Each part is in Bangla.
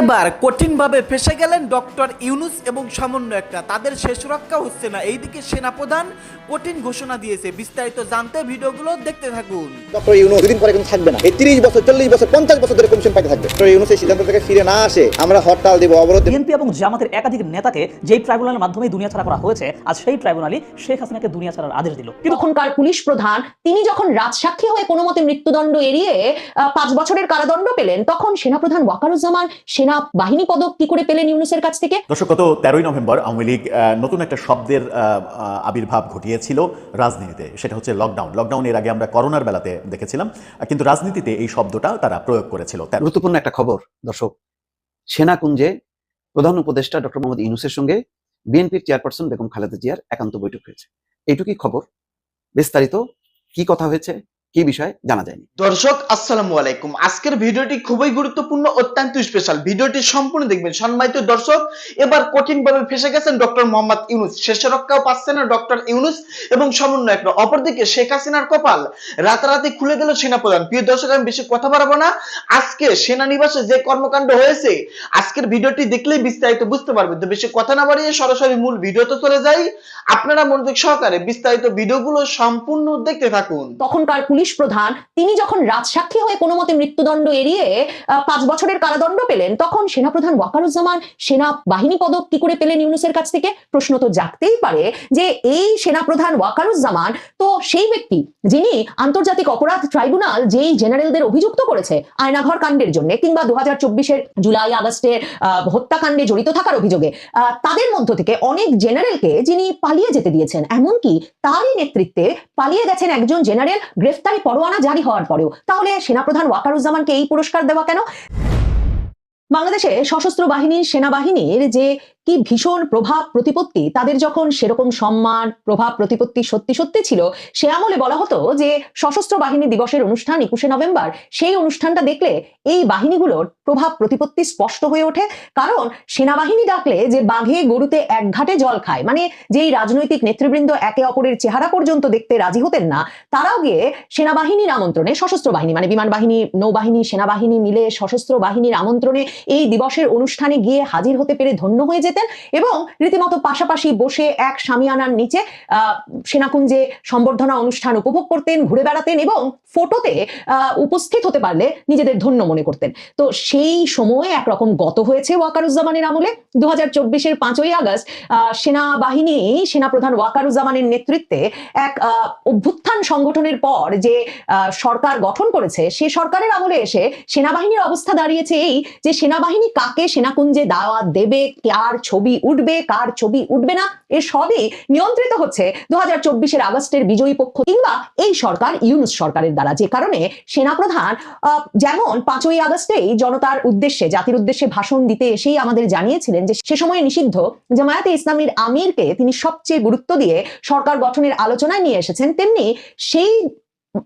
এবার কঠিনভাবে ফেসে গেলেন ডক্টর ইউনুস এবং সামান্য একটা। তাদের শেষ রক্ষা হচ্ছে না। এইদিকে সেনাপ্রধান কঠিন ঘোষণা দিয়েছে। বিস্তারিত জানতে ভিডিওগুলো দেখতে থাকুন। ডক্টর ইউনুস দুদিন পরে কিন্তু থাকবে না। এই তিরিশ বছর চল্লিশ বছর পঞ্চাশ বছর ধরে কমিশন পাইতে থাকবে। ডক্টর ইউনুস এই সিদ্ধান্ত থেকে ফিরে না আসে। আমরা হরতাল দেবো অবরোধ দেবো। বিএনপি এবং জামাতের একাধিক নেতাকে যেই ট্রাইব্যুনালের মাধ্যমে দুনিয়া ছাড়া করা হয়েছে আজ সেই ট্রাইব্যুনালই শেখ হাসিনাকে দুনিয়া ছাড়ার আদেশ দিল। কিন্তু তখনকার পুলিশ প্রধান তিনি যখন রাজসাক্ষী হয়ে কোনো মতে মৃত্যুদণ্ড এড়িয়ে পাঁচ বছরের কারাদণ্ড পেলেন তখন সেনাপ্রধান ওয়াকারুজ্জামান সেনা বাহিনী পদক কি করে পেলেন ইউনুসের কাছ থেকে? দর্শক গত তেরোই নভেম্বর আওয়ামী লীগ নতুন একটা শব্দের আবির্ভাব ঘটিয়েছিল রাজনীতিতে। সেটা হচ্ছে লকডাউন লকডাউনের আগে আমরা করোনার বেলাতে দেখেছিলাম কিন্তু রাজনীতিতে এই শব্দটা তারা প্রয়োগ করেছিল। গুরুত্বপূর্ণ একটা খবর দর্শক সেনাকুঞ্জে প্রধান উপদেষ্টা ডক্টর মোহাম্মদ ইউনুসের সঙ্গে বিএনপির চেয়ারপারসন বেগম খালেদা জিয়ার একান্ত বৈঠক হয়েছে। এইটুকুই খবর। বিস্তারিত কি কথা হয়েছে? কি বিষয়ে জানা যায়নি। দর্শক আসসালামু আলাইকুম। আজকের ভিডিওটি খুবই গুরুত্বপূর্ণ অত্যন্ত স্পেশাল ভিডিওটি সম্পূর্ণ দেখবেন। সম্মানিত দর্শক এবার কঠিন ভাবে ফেসে গেছেন ডক্টর মোহাম্মদ ইউনুস। শেষ রক্ষাও পাচ্ছে না ডক্টর ইউনুস এবং সমন্বয়ক অপরদিকে শেখ হাসিনার কপাল রাতারাতি খুলে গেল সেনাপ্রধান। প্রিয় দর্শক আমি বেশি কথা বাড়াবো না। আজকে সেনানিবাসে যে কর্মকাণ্ড হয়েছে আজকের ভিডিওটি দেখলেই বিস্তারিত বুঝতে পারবেন। তো বেশি কথা না বাড়িয়ে সরাসরি মূল ভিডিওতে চলে যাই। আপনারা মনোযোগ সহকারে বিস্তারিত ভিডিওগুলো সম্পূর্ণ দেখতে থাকুন। তখনকার পুলিশ প্রধান, তিনি যখন রাজসাক্ষী হয়ে কোনো মতে মৃত্যুদণ্ড এড়িয়ে পাঁচ বছরের কারাদণ্ড পেলেন, তখন সেনাপ্রধান ওয়াকারুজ্জামান সেনা বাহিনী পদক কি করে পেলেন ইউনুসের কাছ থেকে? প্রশ্ন তো জাগতেই পারে যে এই সেনাপ্রধান ওয়াকারুজ্জামান তো সেই ব্যক্তি যিনি আন্তর্জাতিক অপরাধ ট্রাইব্যুনাল যেই জেনারেলদের অভিযুক্ত করেছে আয়নাঘর কাণ্ডের জন্য কিংবা দু হাজার জুলাই আগস্টের হত্যাকাণ্ডে জড়িত থাকার অভিযোগে তাদের মধ্য থেকে অনেক জেনারেলকে যিনি পালিয়ে যেতে দিয়েছেন, এমনকি তারই নেতৃত্বে পালিয়ে গেছেন একজন জেনারেল গ্রেফতারি পরোয়ানা জারি হওয়ার পরেও। তাহলে সেনাপ্রধান ওয়াকারুজ্জামানকে এই পুরস্কার দেওয়া কেন? বাংলাদেশে সশস্ত্র বাহিনীর সেনাবাহিনীর যে কি ভীষণ প্রভাব প্রতিপত্তি? তাদের যখন সেরকম সম্মান, প্রভাব প্রতিপত্তি সত্যি সত্যি ছিল, সে আমলে বলা হতো যে সশস্ত্র বাহিনী দিবসের অনুষ্ঠান একুশে নভেম্বর, সেই অনুষ্ঠানটা দেখলে এই বাহিনীগুলোর প্রভাব প্রতিপত্তি স্পষ্ট হয়ে ওঠে। কারণ সেনাবাহিনী ডাকলে যে বাঘে গরুতে এক ঘাটে জল খায় মানে যেই রাজনৈতিক নেতৃবৃন্দ একে অপরের চেহারা পর্যন্ত দেখতে রাজি হতেন না, তারাও গিয়ে সেনাবাহিনীর আমন্ত্রণে, সশস্ত্র বাহিনী মানে বিমান বাহিনী, নৌবাহিনী, সেনাবাহিনী মিলে সশস্ত্র বাহিনীর আমন্ত্রণে এই দিবসের অনুষ্ঠানে গিয়ে হাজির হতে পেরে ধন্য হয়ে যেতেন এবং রীতিমতো পাশাপাশি বসে এক সামিয়ানার নিচে সেনাকুঞ্জে সম্বর্ধনা অনুষ্ঠান উপভোগ করতেন, ঘুরে বেড়াতেন এবং ফটোতে উপস্থিত হতে পারলে নিজেদের ধন্য মনে করতেন। তো সেই সময় একরকম গত হয়েছে ওয়াকারুজ্জামানের আমলে। দু হাজার চব্বিশের পাঁচই আগস্ট সেনাবাহিনী, সেনাপ্রধান ওয়াকারুজ্জামানের নেতৃত্বে এক অভ্যুত্থান সংগঠনের পর যে সরকার গঠন করেছে, সে সরকারের আমলে এসে সেনাবাহিনীর অবস্থা দাঁড়িয়েছে এই যে, সেনাবাহিনী কাকে সেনাকুঞ্জে দাওয়াত দেবে, কার ছবি উঠবে কার ছবি উঠবে না এ সবই নিয়ন্ত্রিত হচ্ছে দু হাজার চব্বিশের আগস্টের বিজয়ী পক্ষ কিংবা এই সরকার ইউনুস সরকারের দ্বারা। যে কারণে সেনাপ্রধান আহ, যেমন পাঁচই আগস্টেই জনতার উদ্দেশ্যে জাতির উদ্দেশ্যে ভাষণ দিতে এসেই আমাদের জানিয়েছিলেন যে সে সময়ে নিষিদ্ধ জামায়াতে ইসলামীর আমিরকে তিনি সবচেয়ে গুরুত্ব দিয়ে সরকার গঠনের আলোচনায় নিয়ে এসেছেন তেমনি সেই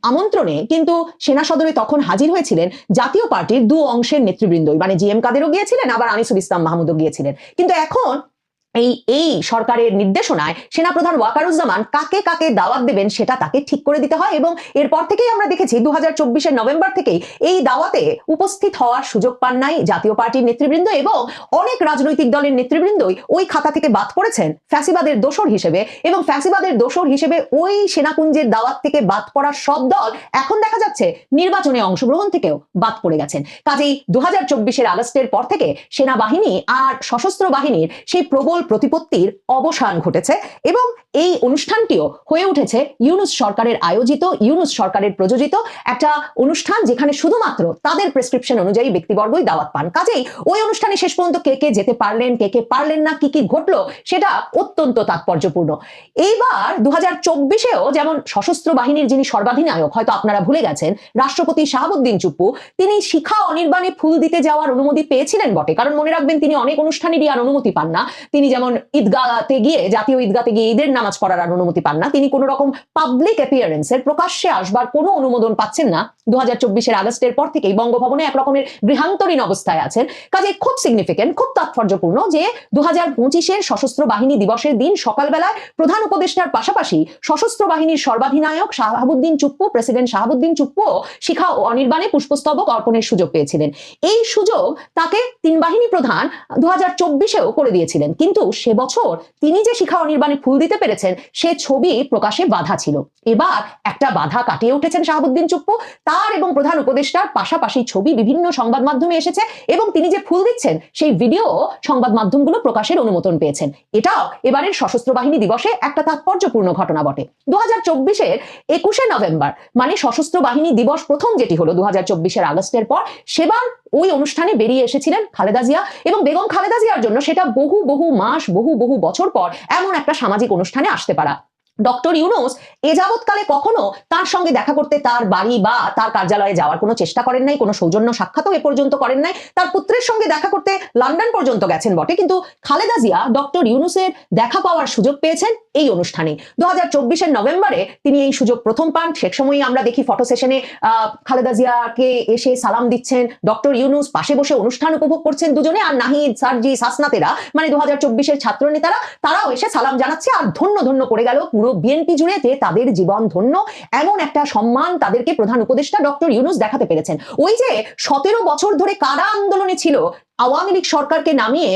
আমন্ত্রণে কিন্তু সেনা সদরে তখন হাজির হয়েছিলেন জাতীয় পার্টির দু অংশের নেতৃবৃন্দই। মানে জি এম কাদেরও গিয়েছিলেন, আবার আনিসুল ইসলাম মাহমুদও গিয়েছিলেন। কিন্তু এখন এই এই সরকারের নির্দেশনায় সেনাপ্রধান ওয়াকারুজ্জামান কাকে কাকে দাওয়াত দেবেন সেটা তাকে ঠিক করে দিতে হয় এবং এরপর থেকেই আমরা দেখেছি দু হাজার নভেম্বর থেকেই এই দাওয়াতে উপস্থিত হওয়ার সুযোগ পান নাই জাতীয় পার্টির নেতৃবৃন্দ এবং অনেক রাজনৈতিক দলের নেতৃবৃন্দই ওই খাতা থেকে বাদ পড়েছেন ফ্যাসিবাদের দোসর হিসেবে এবং ফ্যাসিবাদের দোসর হিসেবে ওই সেনাকুঞ্জের দাওয়াত থেকে বাদ পড়া সব দল এখন দেখা যাচ্ছে নির্বাচনে অংশগ্রহণ থেকেও বাদ পড়ে গেছেন। কাজেই দু হাজার চব্বিশের আগস্টের পর থেকে সেনাবাহিনী আর সশস্ত্র বাহিনীর সেই প্রবল প্রতিপত্তির অবসান ঘটেছে এবং এই অনুষ্ঠানটিও হয়ে উঠেছে ইউনুস সরকারের আয়োজিত, ইউনুস সরকারের প্রযোজিত একটা অনুষ্ঠান যেখানে শুধুমাত্র তাদের প্রেসক্রিপশন অনুযায়ী ব্যক্তিবর্গই দাওয়াত পান। কাজেই ওই অনুষ্ঠানে শেষ পর্যন্ত কে কে যেতে পারলেন, কে কে পারলেন না, কি কি ঘটলো সেটা অত্যন্ত তাৎপর্যপূর্ণ। এইবার দু হাজার চব্বিশেও যেমন সশস্ত্র বাহিনীর যিনি সর্বাধিনায়ক, হয়তো আপনারা ভুলে গেছেন, রাষ্ট্রপতি শাহাবুদ্দিন চুপ্পু, তিনি শিখা অনির্বাণে ফুল দিতে যাওয়ার অনুমতি পেয়েছিলেন বটে। কারণ মনে রাখবেন তিনি অনেক অনুষ্ঠানেরই আর অনুমতি পান না। তিনি যেমন ঈদগাতে গিয়ে, জাতীয় ঈদগাতে গিয়ে ঈদের নামাজ পড়ার আর অনুমতি পান না, তিনি কোনো রকম পাবলিক অ্যাপিয়ারেন্সের প্রকাশ্যে আসবার কোনো অনুমোদন পাচ্ছেন না। দু হাজার চব্বিশের আগস্টের পর থেকেই বঙ্গভবনে এক রকমের গৃহান্তরীণ অবস্থায় আছেন। কাজে খুব সিগনিফিকেন্ট খুব তাৎপর্যপূর্ণ যে দু হাজার পঁচিশের সশস্ত্র বাহিনী দিবসের দিন সকালবেলায় প্রধান উপদেষ্টার পাশাপাশি সশস্ত্র বাহিনীর সর্বাধিনায়ক শাহাবুদ্দিন চুপ্পু, প্রেসিডেন্ট শাহাবুদ্দিন চুপ্পু শিখা ও অনির্বাণে পুষ্পস্তবক অর্পণের সুযোগ পেয়েছিলেন। এই সুযোগ তাকে তিন বাহিনী প্রধান দু হাজার চব্বিশেও করে দিয়েছিলেন। কিন্তু সে বছর তিনি যে শিখা অনির্বাণে ফুল দিতে পেরেছেন, সে ছবি প্রকাশে বাধা ছিল। এবার একটা বাধা কাটিয়ে উঠেছেন শাহাবুদ্দিন চুপ্পু। তার এবং প্রধান উপদেষ্টার পাশাপাশি ছবি বিভিন্ন সংবাদ মাধ্যমে এসেছে এবং তিনি যে ফুল দিচ্ছেন, সেই ভিডিও সংবাদ মাধ্যমগুলো প্রকাশের অনুমোদন পেয়েছেন। এটাও এবারের সশস্ত্র বাহিনী দিবসে একটা তাৎপর্যপূর্ণ ঘটনা বটে। দু হাজার চব্বিশের একুশে নভেম্বর মানে সশস্ত্র বাহিনী দিবস প্রথম যেটি হলো দু হাজার চব্বিশের আগস্টের পর, সেবার ওই অনুষ্ঠানে বেরিয়ে এসেছিলেন খালেদা জিয়া এবং বেগম খালেদা জিয়ার জন্য সেটা বহু বহু মাস বহু বহু বছর পর এমন একটা সামাজিক অনুষ্ঠানে আসতে পারা। ডক্টর ইউনুস এ যাবৎকালে কখনো তার সঙ্গে দেখা করতে তার বাড়ি বা তার কার্যালয়ে যাওয়ার কোনো চেষ্টা করেন নাই, কোনো সৌজন্য সাক্ষাৎও এ পর্যন্ত করেন নাই। তার পুত্রের সঙ্গে দেখা করতে লন্ডন পর্যন্ত গেছেন বটে, কিন্তু খালেদা জিয়া ডক্টর ইউনুসের দেখা পাওয়ার সুযোগ পেয়েছেন এই অনুষ্ঠানে। দু হাজার নভেম্বরে তিনি এই সুযোগ প্রথম পান। সে সময়ই আমরা দেখি ফটো সেশনে খালেদা জিয়াকে এসে সালাম দিচ্ছেন। ডক্টর ইউনুস পাশে বসে অনুষ্ঠান উপভোগ করছেন দুজনে আর নাহিদ, সারজি, সাসনাতেরা মানে দু হাজার চব্বিশের ছাত্র নেতারা তারাও এসে সালাম জানাচ্ছে আর ধন্য ধন্য করে গেল পুরো বিএনপি জুড়ে যে তাদের জীবন ধন্য, এমন একটা সম্মান তাদেরকে প্রধান উপদেষ্টা ডক্টর ইউনুস দেখাতে পেরেছেন। ওই যে সতেরো বছর ধরে কারা আন্দোলনে ছিল আওয়ামী লীগ সরকারকে নামিয়ে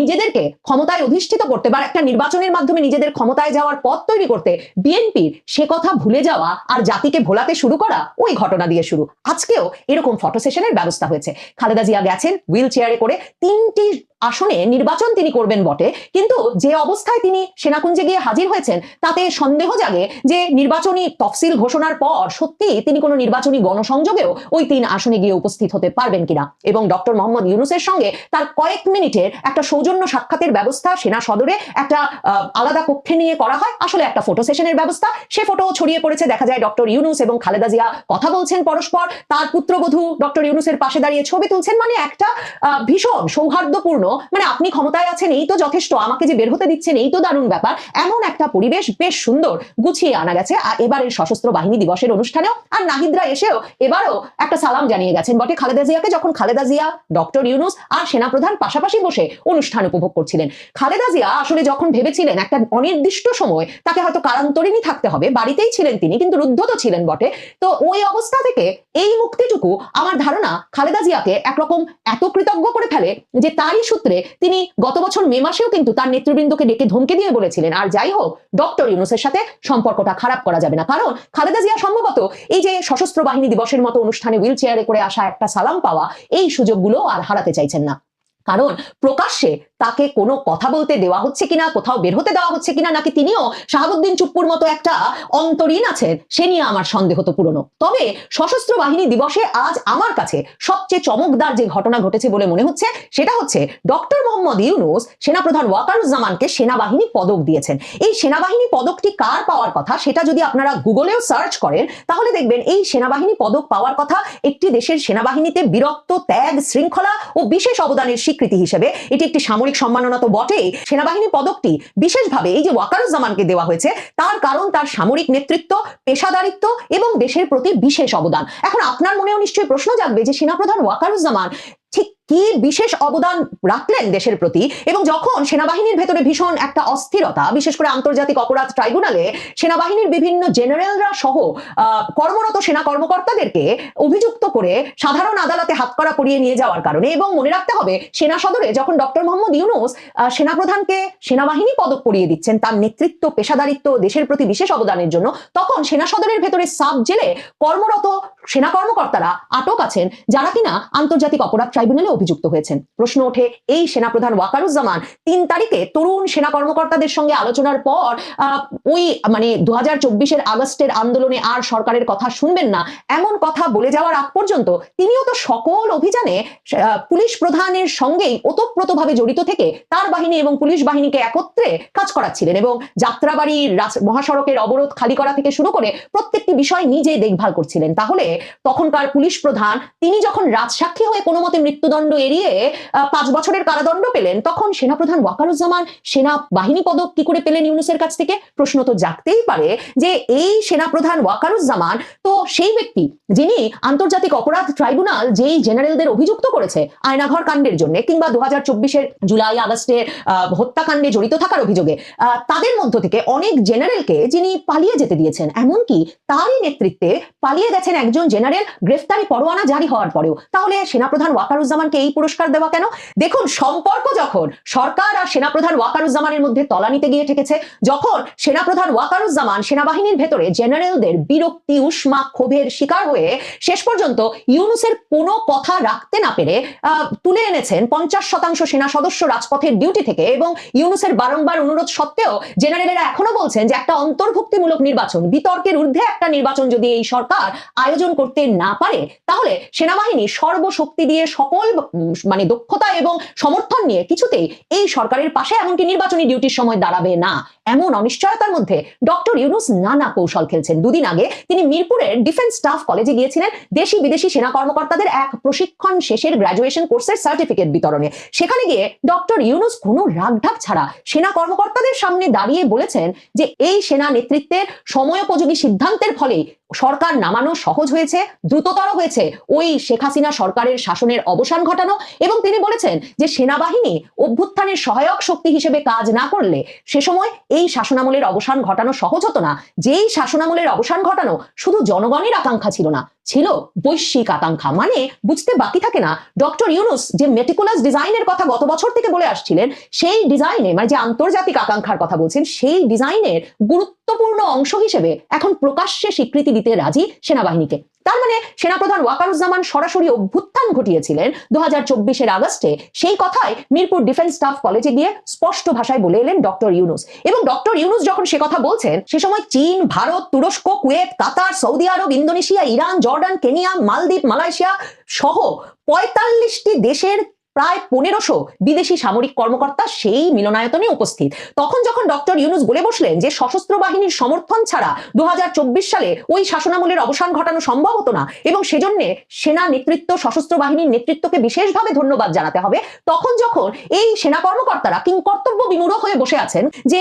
নিজেদেরকে ক্ষমতায় অধিষ্ঠিত করতে বা একটা নির্বাচনের মাধ্যমে নিজেদের ক্ষমতায় যাওয়ার পথ তৈরি করতে বিএনপির সে কথা ভুলে যাওয়া আর জাতিকে ভোলাতে শুরু করা ওই ঘটনা দিয়ে শুরু। আজকেও এরকম ফটো সেশনের ব্যবস্থা হয়েছে। খালেদা জিয়া গেছেন হুইল চেয়ারে করে তিনটি আসনে নির্বাচন তিনি করবেন বটে। কিন্তু যে অবস্থায় তিনি সেনাকুঞ্জে গিয়ে হাজির হয়েছেন, তাতে সন্দেহ জাগে যে নির্বাচনী তফসিল ঘোষণার পর সত্যি তিনি কোনো নির্বাচনী গণসংযোগেও ওই তিন আসনে গিয়ে উপস্থিত হতে পারবেন কিনা। এবং ডক্টর মোহাম্মদ ইউনুসের সঙ্গে তার কয়েক মিনিটের একটা সৌজন্য সাক্ষাতের ব্যবস্থা সেনা সদরে একটা আলাদা কক্ষে নিয়ে করা হয়। আসলে একটা ফটো সেশনের ব্যবস্থা। সে ফটো ছড়িয়ে পড়েছে। দেখা যায় ডক্টর ইউনুস এবং খালেদা জিয়া কথা বলছেন পরস্পর। তার পুত্রবধূ ডক্টর ইউনুসের পাশে দাঁড়িয়ে ছবি তুলছেন। মানে একটা ভীষণ সৌহার্দ্যপূর্ণ। মানে আপনি ক্ষমতায় আছেন, এই তো যথেষ্ট। আমাকে যে বের হতে দিচ্ছেন, এই তো দারুণ ব্যাপার। এমন একটা পরিবেশ বেশ সুন্দর গুছিয়ে আনা গেছে। আর এবারের সশস্ত্র বাহিনী দিবসের অনুষ্ঠানেও আর নাহিদরা এসেও এবারও একটা সালাম জানিয়ে গেছেন বটে খালেদা জিয়াকে। যখন খালেদা জিয়া ডক্টর ইউনুস আর সেনাপ্রধান পাশাপাশি বসে অনুষ্ঠান উপভোগ করছিলেন। খালেদা জিয়া আসলে যখন ভেবেছিলেন একটা অনির্দিষ্ট সময় তাকে হয়তো কারান্তরিণী থাকতে হবে, বাড়িতেই ছিলেন তিনি, কিন্তু রুদ্ধ তো ছিলেন বটে, তো ওই অবস্থা থেকে এই মুক্তিটুকু, আমার ধারণা খালেদা জিয়াকে একরকম এত কৃতজ্ঞ করে ফেলে যে তারই সূত্রে তিনি গত বছর মে মাসেও কিন্তু তার নেতৃবৃন্দকে ডেকে ধমকে দিয়ে বলেছিলেন। আর যাই হোক, ডক্টর ইউনুসের সাথে সম্পর্কটা খারাপ করা যাবে না, কারণ খালেদা জিয়া সম্ভবত এই যে সশস্ত্র বাহিনী দিবসের মতো অনুষ্ঠানে হুইল চেয়ারে করে আসা একটা সালাম পাওয়া, এই সুযোগগুলো আর হারাতে না। কারণ প্রকাশ্যে তাকে কোনো কথা বলতে দেওয়া হচ্ছে কিনা, কোথাও বের হতে দেওয়া হচ্ছে কিনা, নাকি তিনিও শাহাবুদ্দিন চুপ্পুর মতো একটা অন্তরীণ আছেন, সে নিয়ে আমার সন্দেহ তো পুরনো। তবে সশস্ত্র বাহিনী দিবসে আজ আমার কাছে সবচেয়ে চমকদার যে ঘটনা ঘটেছে বলে মনে হচ্ছে, সেটা হচ্ছে ডক্টর মোহাম্মদ ইউনুস, সেনাপ্রধান ওয়াকারুজ্জামানকে সেনাবাহিনী পদক দিয়েছেন। এই সেনাবাহিনী পদকটি কার পাওয়ার কথা, সেটা যদি আপনারা গুগলেও সার্চ করেন, তাহলে দেখবেন এই সেনাবাহিনী পদক পাওয়ার কথা একটি দেশের সেনাবাহিনীতে বীরত্ব ত্যাগ, শৃঙ্খলা ও বিশেষ অবদানের স্বীকৃতি হিসেবে, এটি একটি সামরিক সম্মাননা তো বটেই, সেনাবাহিনী পদকটি বিশেষভাবে এই যে ওয়াকারুজ্জামানকে দেওয়া হয়েছে, তার কারণ তার সামরিক নেতৃত্ব, পেশাদারিত্ব এবং দেশের প্রতি বিশেষ অবদান। এখন আপনার মনেও নিশ্চয়ই প্রশ্ন জাগবে যে সেনাপ্রধান ওয়াকারুজ্জামান কি বিশেষ অবদান রাখলেন দেশের প্রতি? এবং যখন সেনাবাহিনীর ভেতরে ভীষণ একটা অস্থিরতা, বিশেষ করে আন্তর্জাতিক অপরাধ ট্রাইব্যুনালে সেনাবাহিনীর বিভিন্ন জেনারেলরা সহ কর্মরত সেনা কর্মকর্তাদেরকে অভিযুক্ত করে সাধারণ আদালতে হাতকড়া পরিয়ে নিয়ে যাওয়ার কারণে এবং মনে রাখতে হবে, সেনা সদরে যখন ডক্টর মোহাম্মদ ইউনুস সেনাপ্রধানকে সেনাবাহিনী পদক পরিয়ে দিচ্ছেন, তার নেতৃত্ব, পেশাদারিত্ব, দেশের প্রতি বিশেষ অবদানের জন্য, তখন সেনা সদরের ভেতরে সাব জেলে কর্মরত সেনা কর্মকর্তারা আটক আছেন, যারা কিনা আন্তর্জাতিক অপরাধ ট্রাইব্যুনালে অভিযুক্ত হয়েছেন। প্রশ্ন ওঠে, এই সেনাপ্রধান ওয়াকারুজ্জামান তিন তারিখে তরুণ সেনা কর্মকর্তাদের সঙ্গে আলোচনার পর ওই মানে দু হাজার চব্বিশের আগস্টের আন্দোলনে আর সরকারের কথা শুনবেন না, এমন কথা বলে যাওয়ার আগ পর্যন্ত তিনিও তো সকল অভিযানে পুলিশ প্রধানের সঙ্গেই ওতপ্রোতভাবে জড়িত থেকে তার বাহিনী এবং পুলিশ বাহিনীকে একত্রে কাজ করাচ্ছিলেন এবং যাত্রাবাড়ি মহাসড়কের অবরোধ খালি করা থেকে শুরু করে প্রত্যেকটি বিষয় নিজেই দেখভাল করছিলেন। তাহলে তখনকার পুলিশ প্রধান, তিনি যখন রাজসাক্ষী হয়ে কোনো মতে মৃত্যুদণ্ড মৃত্যুদণ্ড এড়িয়ে পাঁচ বছরের কারাদণ্ড পেলেন, তখন সেনাপ্রধান ওয়াকারুজ্জামান সেনা বাহিনী পদক কি করে পেলেন ইউনুসের কাছ থেকে? প্রশ্ন তো জাগতেই পারে যে এই সেনাপ্রধান ওয়াকারুজ্জামান তো সেই ব্যক্তি যিনি আন্তর্জাতিক অপরাধ ট্রাইব্যুনাল যেই জেনারেলদের অভিযুক্ত করেছে আয়নাঘর কাণ্ডের জন্য কিংবা দু হাজার জুলাই আগস্টের হত্যাকাণ্ডে জড়িত থাকার অভিযোগে তাদের মধ্য থেকে অনেক জেনারেলকে যিনি পালিয়ে যেতে দিয়েছেন, এমনকি তারই নেতৃত্বে পালিয়ে গেছেন একজন জেনারেল গ্রেফতারি পরোয়ানা জারি হওয়ার পরেও। তাহলে সেনাপ্রধান ওয়াকারুজ্জামানকে এই পুরস্কার দেওয়া কেন? দেখুন, সম্পর্ক যখন সরকার আর সেনাপ্রধান ওয়াকারুজ্জামানের মধ্যে তলানিতে গিয়ে ঠেকেছে, যখন সেনাপ্রধান ওয়াকারুজ্জামান সেনাবাহিনীর ভেতরে জেনারেলদের বিরক্তি, উষ্মা, ক্ষোভের শিকার হয়ে শেষ পর্যন্ত ইউনুসের কোনো কথা রাখতে না পেরে তুলে এনেছেন পঞ্চাশ শতাংশ সেনা সদস্য রাজপথের ডিউটি থেকে এবং ইউনুসের বারংবার অনুরোধ সত্ত্বেও জেনারেলেরা এখনও বলছেন যে একটা অন্তর্ভুক্তিমূলক নির্বাচন, বিতর্কের ঊর্ধ্বে একটা নির্বাচন যদি এই সরকার আয়োজন করতে না পারে, তাহলে সেনাবাহিনী সর্বশক্তি দিয়ে সকল মানে দক্ষতা এবং সমর্থন নিয়ে কিছুতেই এই সরকারের পাশে এমনকি নির্বাচনী ডিউটির সময় দাঁড়াবে না। এমন অনিশ্চয়তার মধ্যে ডক্টর ইউনুস নানা কৌশল খেলছেন। দুদিন আগে তিনি মিরপুরের ডিফেন্স স্টাফ কলেজে গিয়েছিলেন দেশি বিদেশি সেনা কর্মকর্তাদের এক প্রশিক্ষণ শেষের গ্রাজুয়েশন কোর্সের সার্টিফিকেট বিতরণে। সেখানে গিয়ে ডক্টর ইউনুস কোনো রাগঢাক ছাড়া সেনা কর্মকর্তাদের সামনে দাঁড়িয়ে বলেছেন যে এই সেনা নেতৃত্বের সময়োপযোগী সিদ্ধান্তের ফলে সরকার নামানো সহজ হয়েছে, দ্রুততর হয়েছে। ওই শেখ হাসিনা সরকারের শাসনের অবসান ঘটানো এবং তিনি বলেছেন যে সেনাবাহিনী অভ্যুত্থানের সহায়ক শক্তি হিসেবে কাজ না করলে সে সময় এই শাসনামলের অবসান ঘটানো সহজ হতো না। যেই শাসনামলের অবসান ঘটানো শুধু জনগণের আকাঙ্ক্ষা ছিল না ছিল বৈশ্বিক আকাঙ্ক্ষা। মানে বুঝতে বাকি থাকে না, ডক্টর ইউনুস যে মেটিকুলাস ডিজাইনের কথা গত বছর থেকে বলে আসছিলেন, সেই ডিজাইনে মানে যে আন্তর্জাতিক আকাঙ্ক্ষার কথা বলছেন, সেই ডিজাইনের গুরুত্বপূর্ণ অংশ হিসেবে এখন প্রকাশ্যে স্বীকৃতি দিতে রাজি সেনাবাহিনীকে। তার মানে সেনাপ্রধান ওয়াকারুজ্জামান সরাসরি অভ্যুত্থান ঘটিয়েছিলেন দু হাজার চব্বিশের আগস্টে। সেই কথাই মিরপুর ডিফেন্স স্টাফ কলেজে গিয়ে স্পষ্ট ভাষায় বলে এলেন ডক্টর ইউনুস। এবং ডক্টর ইউনুস যখন সে কথা বলছেন, সে সময় চীন, ভারত, তুরস্ক, কুয়েত, কাতার, সৌদি আরব, ইন্দোনেশিয়া, ইরান জর্ডান কেনিয়া মালদ্বীপ মালয়েশিয়া সহ পঁয়তাল্লিশটি দেশের প্রায় পনেরোশো বিদেশি সামরিক কর্মকর্তা সেই মিলনায়তনে উপস্থিত। তখন যখন ডক্টর ইউনুস বলে বসলেন যে সশস্ত্র বাহিনীর সমর্থন ছাড়া দু সালে ওই শাসনামলের অবসান ঘটানো সম্ভব হতো না এবং সেজন্য সেনা নেতৃত্ব, সশস্ত্র বাহিনীর নেতৃত্বকে বিশেষভাবে ধন্যবাদ জানাতে হবে, তখন যখন এই সেনা কর্মকর্তারা কিং কর্তব্য বিমূঢ় হয়ে বসে আছেন যে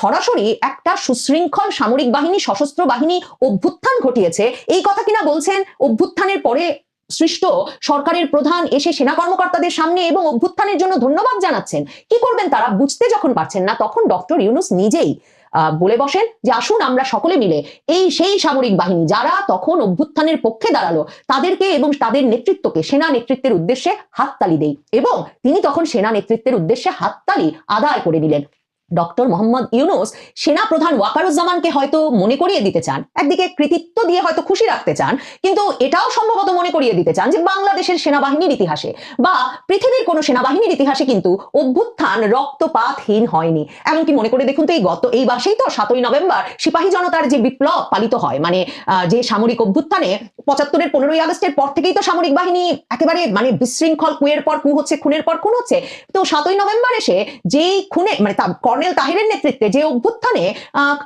সরাসরি একটা সুশৃঙ্খল সামরিক বাহিনী, সশস্ত্র বাহিনী অভ্যুত্থান ঘটিয়েছে, এই কথা কিনা বলছেন, অভ্যুত্থানের পরে সৃষ্ট, সরকারের প্রধান এসে সেনা কর্মকর্তাদের সামনে এবং অভ্যুত্থানের জন্য ধন্যবাদ জানাচ্ছেন। কি করবেন তারা বুঝতে যখন পারছেন না, তখন ডক্টর ইউনুস নিজেই বলে বসেন যে আসুন আমরা সকলে মিলে এই সেই সামরিক বাহিনী যারা তখন অভ্যুত্থানের পক্ষে দাঁড়াল, তাদেরকে এবং তাদের নেতৃত্বকে, সেনা নেতৃত্বের উদ্দেশ্যে হাততালি দেই। এবং তিনি তখন সেনা নেতৃত্বের উদ্দেশ্যে হাততালি আদায় করে নিলেন। ডক্টর মোহাম্মদ ইউনুস সেনা প্রধান ওয়াকারুজ্জামানকে হয়তো মনে করিয়ে দিতে চান, একদিকে কৃতিত্ব দিয়ে হয়তো খুশি রাখতে চান, কিন্তু এটাও সম্ভবত মনে করিয়ে দিতে চান যে বাংলাদেশের সেনাবাহিনীর ইতিহাসে বা পৃথিবীর কোনো সেনাবাহিনীর ইতিহাসে কিন্তু অভ্যুত্থান রক্তপাতহীন হয়নি। এমনকি মনে করে দেখুন তো এই গত, এই মাসেই তো সাতই নভেম্বর সিপাহী জনতার যে বিপ্লব পালিত হয় মানে যে সামরিক অভ্যুত্থানে পঁচাত্তরের পনেরোই আগস্টের পর থেকেই তো সামরিক বাহিনী একেবারে মানে বিশৃঙ্খল, কুয়ের পর কু হচ্ছে, খুনের পর খুন হচ্ছে। তো সাতই নভেম্বর এসে যেই খুনে মানে তা- কর্নেল তাহিরের নেতৃত্বে যে অভ্যুত্থানে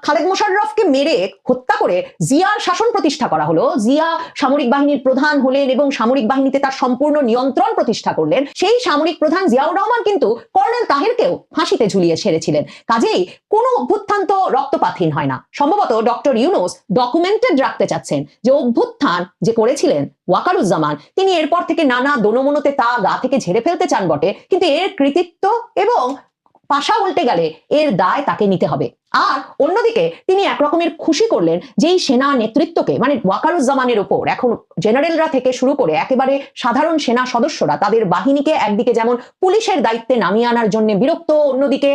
খালেদ মোশাররফকে মেরে হত্যা করে জিয়ার শাসন প্রতিষ্ঠা করা হলো, জিয়া সামরিক বাহিনীর প্রধান হলেন এবং সামরিক বাহিনীতে তার সম্পূর্ণ নিয়ন্ত্রণ প্রতিষ্ঠা করলেন, সেই সামরিক প্রধান জিয়াউর রহমান কিন্তু কর্নেল তাহিরকেও ফাঁসিতে ঝুলিয়ে ছেড়েছিলেন। কাজেই কোনো অভ্যুত্থান তো রক্তপাতহীন হয় না। সম্ভবত ডক্টর ইউনুস ডকুমেন্টেড রাখতে চাচ্ছেন যে অভ্যুত্থান যে করেছিলেন ওয়াকারুজ্জামান, তিনি এরপর থেকে নানা দোনমনোতে তা গা থেকে ঝেড়ে ফেলতে চান বটে, কিন্তু এর কৃতিত্ব এবং পাশা উল্টে গেলে এর দায় তাকে নিতে হবে। আর অন্যদিকে তিনি একরকমের খুশি করলেন যেই সেনা নেতৃত্বকে মানে ওয়াকারুজ্জামানের উপর এখন জেনারেলরা থেকে শুরু করে একেবারে সাধারণ সেনা সদস্যরা তাদের বাহিনীকে একদিকে যেমন পুলিশের দায়িত্বে নামিয়ে আনার জন্য বিরক্ত, অন্যদিকে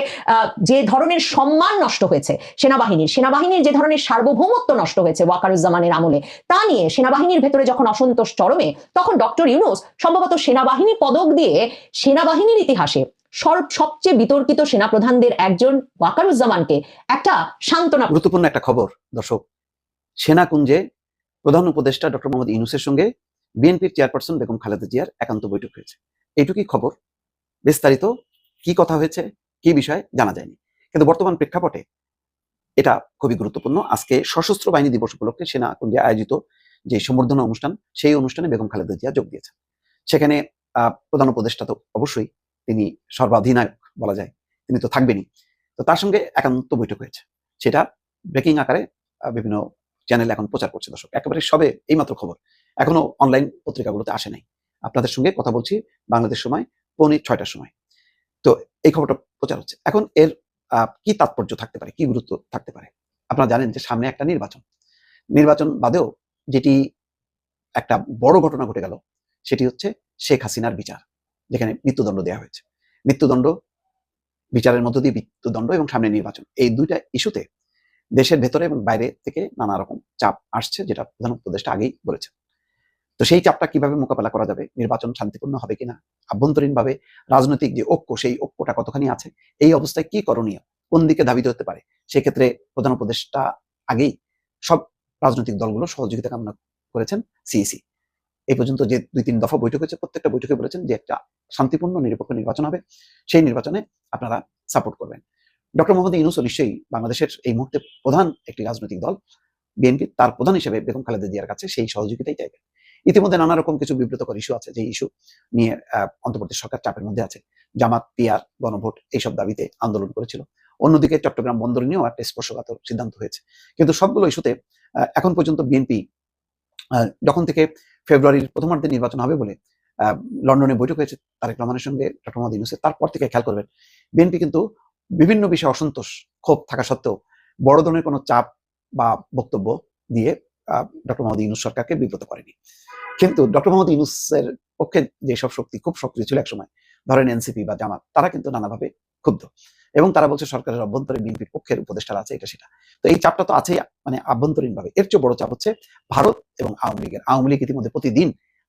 যে ধরনের সম্মান নষ্ট হয়েছে সেনাবাহিনীর সেনাবাহিনীর যে ধরনের সার্বভৌমত্ব নষ্ট হয়েছে ওয়াকারুজ্জামানের আমলে, তা নিয়ে সেনাবাহিনীর ভেতরে যখন অসন্তোষ চরমে, তখন ডক্টর ইউনুস সম্ভবত সেনাবাহিনী পদক দিয়ে সেনাবাহিনীর ইতিহাসে সবচেয়ে বিতর্কিত সেনাপ্রধানদের একজন ওয়াকারুজ্জামানকে একটা সান্ত্বনা গুরুত্বপূর্ণ একটা খবর, দর্শক। সেনাকুঞ্জে প্রধান উপদেষ্টা ডক্টর মোহাম্মদ ইউনুসের সঙ্গে বিএনপির চেয়ারপারসন বেগম খালেদা জিয়ার একান্ত বৈঠক হয়েছে। এইটুকুই খবর। বিস্তারিত কি কথা হয়েছে, কি বিষয় জানা যায়নি। কিন্তু বর্তমান প্রেক্ষাপটে এটা খুবই গুরুত্বপূর্ণ। আজকে সশস্ত্র বাহিনী দিবস উপলক্ষে সেনাকুঞ্জে আয়োজিত যে সম্বর্ধনা অনুষ্ঠান, সেই অনুষ্ঠানে বেগম খালেদা জিয়া যোগ দিয়েছেন। সেখানে প্রধান উপদেষ্টা তো অবশ্যই তিনি সর্বাধিনায়ক বলা যায়। তিনি তো থাকবেনই। তো তার সঙ্গে একান্ত বৈঠক হয়েছে। সেটা ব্রেকিং আকারে বিভিন্ন চ্যানেল এখন প্রচার করছে দর্শক। একেবারে সবে এইমাত্র খবর। এখনও অনলাইন পত্রিকাগুলোতে আসে নাই। আপনাদের সঙ্গে কথা বলছি বাংলাদেশ সময়, পৌনে ছয়টার সময়। তো এই খবরটা প্রচার হচ্ছে। এখন এর কি তাৎপর্য থাকতে পারে? কি গুরুত্ব থাকতে পারে? আপনারা জানেন যে সামনে একটা নির্বাচন। নির্বাচন বাদেও যেটি একটা বড় ঘটনা ঘটে গেল, সেটি হচ্ছে শেখ হাসিনার বিচার। যেখানে মৃত্যুদণ্ড দেওয়া হয়েছে। মৃত্যুদণ্ড বিচারের মধ্য দিয়ে মৃত্যুদণ্ড এবং সামনে নির্বাচন। এই দুইটা ইস্যুতে দেশের ভেতরে এবং বাইরে থেকে নানা রকম চাপ আসছে, যেটা প্রধান উপদেষ্টা আগেই বলেছে তো সেই চাপটা কীভাবে মোকাবেলা করা যাবে? নির্বাচন শান্তিপূর্ণ হবে কিনা? আভ্যন্তরীণ ভাবে রাজনৈতিক যে ঐক্য, সেই ঐক্যটা কতখানি আছে? এই অবস্থায় কি করণীয়? কোন দিকে ধাবিত হতে পারে? সেক্ষেত্রে প্রধান উপদেষ্টা আগেই সব রাজনৈতিক দলগুলো সহযোগিতা কামনা করেছেন সিইসি। এই পর্যন্ত যে দুই তিন দফা বৈঠক হয়েছে, প্রত্যেকটা বৈঠকে বলেছেন যে একটা শান্তিপূর্ণ নিরপেক্ষ নির্বাচন হবে। সেই নির্বাচনে আপনারা সাপোর্ট করবেন। ডক্টর মোহাম্মদ ইউনুসও নিশ্চয়ই বাংলাদেশের এই মুহূর্তে প্রধান একটি রাজনৈতিক দল বিএনপি তার প্রধান হিসেবে বেগম খালেদা জিয়ার কাছে সেই সহযোগিতাই চাইবেন ইতিমধ্যে নানা রকম কিছু বিব্রতকর ইস্যু আছে, যে ইস্যু নিয়ে অন্তর্বর্তী সরকার চাপের মধ্যে আছে। জামাত পিয়ার গণভোট এইসব দাবিতে আন্দোলন করেছিল। অন্যদিকে চট্টগ্রাম বন্দর নিয়েও একটা স্পর্শকাতর সিদ্ধান্ত হয়েছে। কিন্তু সবগুলো ইস্যুতে এখন পর্যন্ত বিএনপি যখন থেকে ফেব্রুয়ারির প্রথমার্ধে নির্বাচন হবে বলে লন্ডনে বৈঠক হয়েছে তারেক রহমানের সঙ্গে ডক্টর ইউনুসের। তারপর থেকে খেয়াল করবেন, বিএনপি কিন্তু বিভিন্ন বিষয়ে অসন্তোষ, ক্ষোভ থাকা সত্ত্বেও বড় ধরনের কোনো চাপ বা বক্তব্য দিয়ে ডক্টর মোহাম্মদ ইউনুস সরকারকে বিব্রত করেনি। কিন্তু ডক্টর মোহাম্মদ ইউনুসের পক্ষে যেসব শক্তি খুব সক্রিয় ছিল একসময়, ধরেন এনসিপি বা জামাত, তারা কিন্তু নানাভাবে ক্ষুব্ধ। এবং তারা বলছে সরকারের অভ্যন্তরে বিএনপির পক্ষের উপদেষ্টারা আছে, এটা সেটা। তো এই চাপটা তো আছেই মানে আভ্যন্তরীণ ভাবে এর চেয়ে বড় চাপ হচ্ছে ভারত এবং আওয়ামী লীগের। আওয়ামী লীগ ইতিমধ্যে প্রতিদিন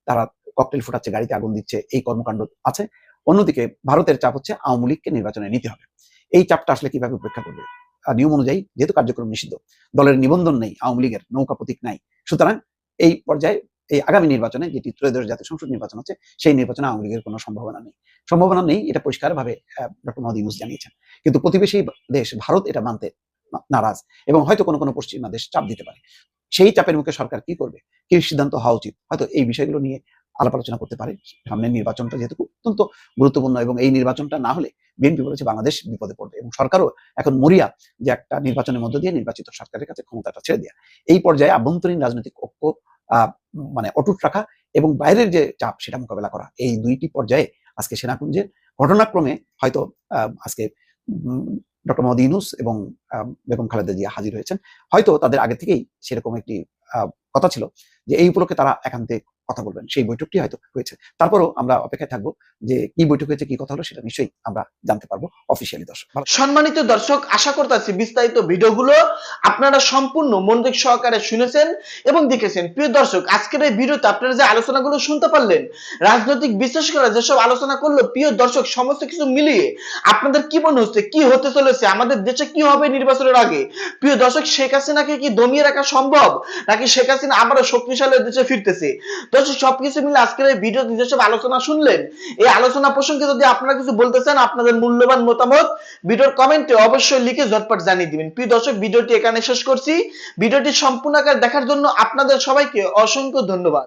তারা ককটেল ফুটাচ্ছে, গাড়িতে আগুন দিচ্ছে, এই কর্মকাণ্ড আছে। অন্যদিকে ভারতের চাপ হচ্ছে আওয়ামী লীগকে নির্বাচনে নিতে হবে। এই চাপটা আসলে কীভাবে উপেক্ষা করবে? নিয়ম অনুযায়ী যেহেতু কার্যক্রম নিষিদ্ধ, দলের নিবন্ধন নেই, আওয়ামী লীগের নৌকা প্রতীক নাই। সুতরাং এই পর্যায়ে এই আগামী নির্বাচনে যেটি ত্রয়োদশ জাতীয় সংসদ নির্বাচন হচ্ছে, সেই নির্বাচনে আওয়ামী লীগের কোনো সম্ভাবনা নেই। সম্ভাবনা নেই, এটা পরিষ্কারভাবে ডক্টর মোহাম্মদ ইউনুস জানিয়েছেন। কিন্তু প্রতিবেশী দেশ ভারত এটা মানতে নারাজ এবং হয়তো কোনো কোনো পশ্চিমা দেশ চাপ দিতে পারে। সেই চাপের মুখে সরকার কি করবে? কি সিদ্ধান্ত হওয়া উচিত? হয়তো এই বিষয়গুলো নিয়ে আলাপ আলোচনা করতে পারে। সামনের নির্বাচনটা যেহেতু অত্যন্ত গুরুত্বপূর্ণ এবং এই নির্বাচনটা না হলে বিএনপি বলেছে বাংলাদেশ বিপদে পড়বে এবং সরকারও এখন মরিয়া যে একটা নির্বাচনের মধ্য দিয়ে নির্বাচিত সরকারের কাছে ক্ষমতাটা ছেড়ে দেওয়া এই পর্যায়ে আভ্যন্তরীণ রাজনৈতিক ঐক্য মানে অটুট রাখা এবং বাইরের যে চাপ সেটা মোকাবেলা করা। এই দুইটি পর্যায়ে আজকে সেনাকুঞ্জের ঘটনাক্রমে হয়তো আজকে ডক্টর মোহাম্মদ ইউনুস এবং বেগম খালেদা জিয়া হাজির হয়েছেন। হয়তো তাদের আগে থেকেই সেরকম একটি কথা ছিল যে এই উপলক্ষে তারা একান্তে কথা বলবেন। সেই বৈঠকটি হয়তো হয়েছে। তারপরও আমরা অপেক্ষায় থাকব যে কি বৈঠক হয়েছে, কি কথা হলো সেটা নিশ্চয়ই আমরা জানতে পারব অফিসিয়ালি দর্শক। সম্মানিত দর্শক, আশা করতেছি বিস্তারিত ভিডিওগুলো আপনারা সম্পূর্ণ মনোযোগ সহকারে শুনেছেন এবং দেখেছেন। প্রিয় দর্শক, আজকের এই ভিডিওতে আপনারা যে আলোচনাগুলো শুনতে পারলেন, রাজনৈতিক বিশ্লেষকরা যেসব আলোচনা করল, প্রিয় দর্শক, সমস্ত কিছু মিলিয়ে আপনাদের কি মনে হচ্ছে, কি হতে চলেছে, আমাদের দেশে কি হবে নির্বাচনের আগে? প্রিয় দর্শক, শেখ হাসিনাকে কি দমিয়ে রাখা সম্ভব? নাকি শেখ হাসিনা আবারও শক্তিশালী দেশে ফিরতেছে। দর্শক, সবকিছু মিলে আজকের এই ভিডিও নিজস্ব আলোচনা শুনলেন, এই আলোচনা প্রসঙ্গে যদি আপনারা কিছু বলতে চান, আপনাদের মূল্যবান মতামত ভিডিওর কমেন্টে অবশ্যই লিখে ঝটপট জানিয়ে দিবেন। প্রিয় দর্শক, ভিডিওটি এখানে শেষ করছি। ভিডিওটি সম্পূর্ণ আকার দেখার জন্য আপনাদের সবাইকে অসংখ্য ধন্যবাদ।